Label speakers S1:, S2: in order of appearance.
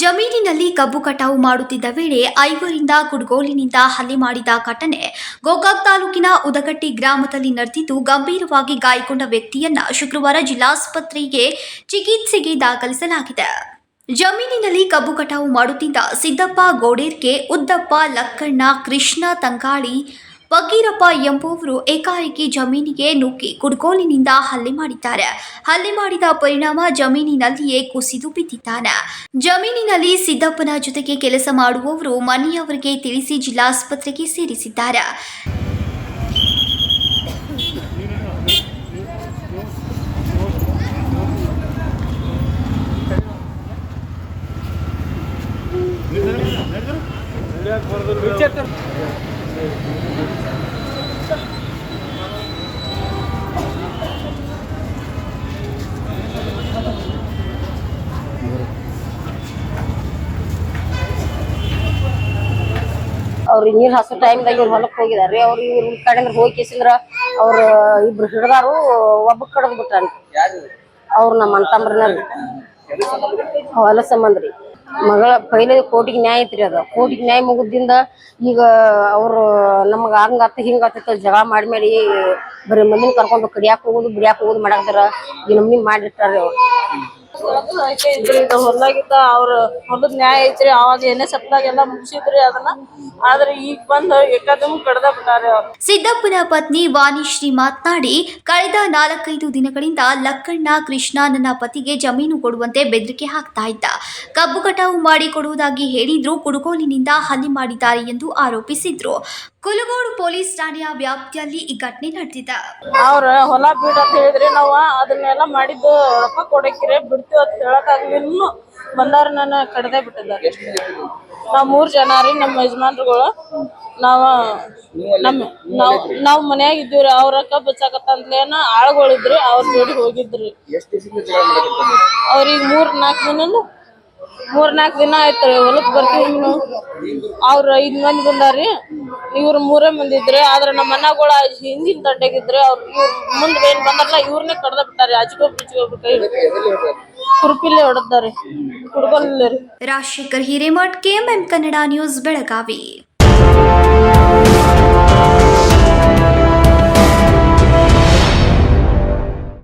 S1: ಜಮೀನಿನಲ್ಲಿ ಕಬ್ಬು ಕಟಾವು ಮಾಡುತ್ತಿದ್ದ ವೇಳೆ ಐವರಿಂದ ಕುಡ್ಗೋಲಿನಿಂದ ಹಲ್ಲೆ ಮಾಡಿದ ಘಟನೆ ಗೋಕಾಕ್ ತಾಲೂಕಿನ ಉದಗಟ್ಟಿ ಗ್ರಾಮದಲ್ಲಿ ನಡೆದಿದ್ದು ಗಂಭೀರವಾಗಿ ಗಾಯಗೊಂಡ ವ್ಯಕ್ತಿಯನ್ನ ಶುಕ್ರವಾರ ಜಿಲ್ಲಾಸ್ಪತ್ರೆಗೆ ಚಿಕಿತ್ಸೆಗೆ ದಾಖಲಿಸಲಾಗಿದೆ. ಜಮೀನಿನಲ್ಲಿ ಕಬ್ಬು ಕಟಾವು ಮಾಡುತ್ತಿದ್ದ ಸಿದ್ದಪ್ಪ ಗೋಡೇರ್ಕೆ ಉದ್ದಪ್ಪ ಲಕ್ಕಣ್ಣ ಕೃಷ್ಣ ತಂಗಾಳಿ ಫಕೀರಪ್ಪ ಎಂಬುವರು ಏಕಾಏಕಿ ಜಮೀನಿಗೆ ನುಗ್ಗಿ ಕುಡ್ಗೋಲಿನಿಂದ ಹಲ್ಲೆ ಮಾಡಿದ್ದಾರೆ. ಹಲ್ಲೆ ಮಾಡಿದ ಪರಿಣಾಮ ಜಮೀನಿನಲ್ಲಿಯೇ ಕುಸಿದು ಬಿದ್ದಿದ್ದಾನೆ. ಜಮೀನಿನಲ್ಲಿ ಸಿದ್ದಪ್ಪನ ಜೊತೆಗೆ ಕೆಲಸ ಮಾಡುವವರು ಮನೆಯವರಿಗೆ ತಿಳಿಸಿ ಜಿಲ್ಲಾಸ್ಪತ್ರೆಗೆ ಸೇರಿಸಿದ್ದಾರೆ.
S2: ಅವ್ರಿಗೆ ನೀರು ಹಸು ಟೈಮ್ದಾಗ ಇವ್ರು ಹೊಲಕ್ಕೆ ಹೋಗಿದಾರೆ ಅವ್ರು ಇವ್ರು ಕಡೆಂದ್ರ ಹೋಗಿ ಕೇಸಿಂದ್ರ ಅವ್ರ ಇಬ್ರು ಹಿಡ್ದಾರು ಒಬ್ಬ ಕಡದ್ ಬಿಟ್ರಿ ಅವ್ರು ನಮ್ಮ ಅಂತಂಬ್ರನ ಹೊಲ ಸಂಬಂಧ ರೀ ಮಗಳ ಪೈಲೆ ಕೋರ್ಟಿಗೆ ನ್ಯಾಯ ಐತ್ರಿ ಅದ. ಕೋರ್ಟಿಗೆ ನ್ಯಾಯ ಮುಗಿದಿಂದ ಈಗ ಅವ್ರು ನಮಗ ಹಂಗಾತ ಹಿಂಗಾತ ಜಗಳ ಮಾಡಿ ಮಾಡಿ ಬರೀ ಮಂದಿನ ಕರ್ಕೊಂಡು ಕಡಿಯಾಕ ಹೋಗುದು, ಬಿಡಿಯಾಕ ಹೋಗುದು ಮಾಡಾಕತ್ತಾರ. ಈ ನಮ್ನಿ ಮಾಡಿರ್ತಾರ ಅವ್ರು.
S3: ಐತ್ರಿ ಇದು ಹೊಲ್ದಾಗಿದ್ದ ಅವ್ರ ಹೊಲದ ನ್ಯಾಯ ಐತ್ರಿ ಅವಾಗ ಎಣ್ಣೆ ಸಪ್ಲಾಗೆಲ್ಲ ಮುಗಿಸಿದ್ರಿ ಅದನ್ನ. ಆದ್ರೆ ಈಗ ಬಂದ್ ಏಕಾದಮ್ ಕಡದ ಬಿಟ್ಟಾರೆ ಅವ್ರು.
S1: ಸಿದ್ದಪ್ಪನ ಪತ್ನಿ ವಾಣಿಶ್ರೀ ಮಾತನಾಡಿ ಕಳೆದ ನಾಲ್ಕೈದು ದಿನಗಳಿಂದ ಲಕ್ಕಣ್ಣ ಕೃಷ್ಣ ನನ್ನ ಪತಿಗೆ ಜಮೀನು ಕೊಡುವಂತೆ ಬೆದರಿಕೆ ಹಾಕ್ತಾ ಇದ್ದ. ಕಬ್ಬು ಕಟಾವು ಮಾಡಿ ಕೊಡುವುದಾಗಿ ಹೇಳಿದ್ರು ಕುಡುಗೋಲಿನಿಂದ ಹಲ್ಲಿ ಮಾಡಿದ್ದಾರೆ ಎಂದು ಆರೋಪಿಸಿದ್ರು. ಕುಲಗೋಡು ಪೊಲೀಸ್ ಠಾಣೆಯ ವ್ಯಾಪ್ತಿಯಲ್ಲಿ ಈ ಘಟನೆ ನಡೆದಿದೆ.
S3: ಅವ್ರ ಹೊಲ ಬೀಡ ಅಂತ ಹೇಳಿದ್ರಿ ನಾವ ಅದನ್ನೆಲ್ಲ ಮಾಡಿದ್ದು ರೊಕ್ಕ ಕೊಡಕ್ಕಿರೆ ಬಿಡ್ತೀವಿ ಅಂತ ಹೇಳಕ್ಕಾಗ್ಲಿನ್ನು ಬಂದಾರ ನನ್ನ ಕಡ್ದೆ ಬಿಟ್ಟಿದ್ದಾರೆ. ನಾವ್ ಮೂರ್ ಜನ ರೀ, ನಮ್ಮ ಯಜಮಾನ್ರುಗಳು. ನಾವ, ನಮ್, ನಾವ್ ನಾವ್ ಮನ್ಯಾಗ ಇದ್ದೀವ್ರಿ. ಅವ್ರ ಅಕ್ಕ ಬಚ್ಚಾಕತ್ತಂದ್ಲೇನ ಆಳ್ಗಳಿದ್ರು, ಅವ್ರ ಜೋಡಿ ಹೋಗಿದ್ರಿ. ಅವ್ರಿಗೆ ಮೂರ್ ನಾಲ್ಕು ದಿನ ಮೂರ್ ನಾಲ್ಕು ದಿನ ಆಯ್ತ್ರಿ ಹೊಲಕ್ ಬರ್ತೀವಿ ಇನ್ನು. ಅವ್ರ ಐದು ಮಂದಿ ಬಂದಾರಿ ಇವ್ರು ಮೂರೇ ಮಂದಿ ಇದ್ರೆ ಆದ್ರೆ ನಮ್ಮ ಅಣ್ಣಗಳ ಹಿಂದಿನ ದಂಡೆಗಿದ್ರಿ ಅವ್ರ ಇವ್ರ ಮುಂದೆ ಏನ್ ಬಂದಾರಲ್ಲ ಇವ್ರನ್ನೇ ಕಡ್ದ ಬಿಟ್ಟಾರಿ ಅಜ್ಗೋ ಬಿಚ್ಗೋ ಕೈ ಕುರುಪಿಲ್ಲೇ ಹೊಡೆದಾರಿ ಕುಡ್ಕೊಂಡಿಲ್ಲ ರೀ.
S1: Rajashekhar Hiremath, KMM Kannada news, Belagavi.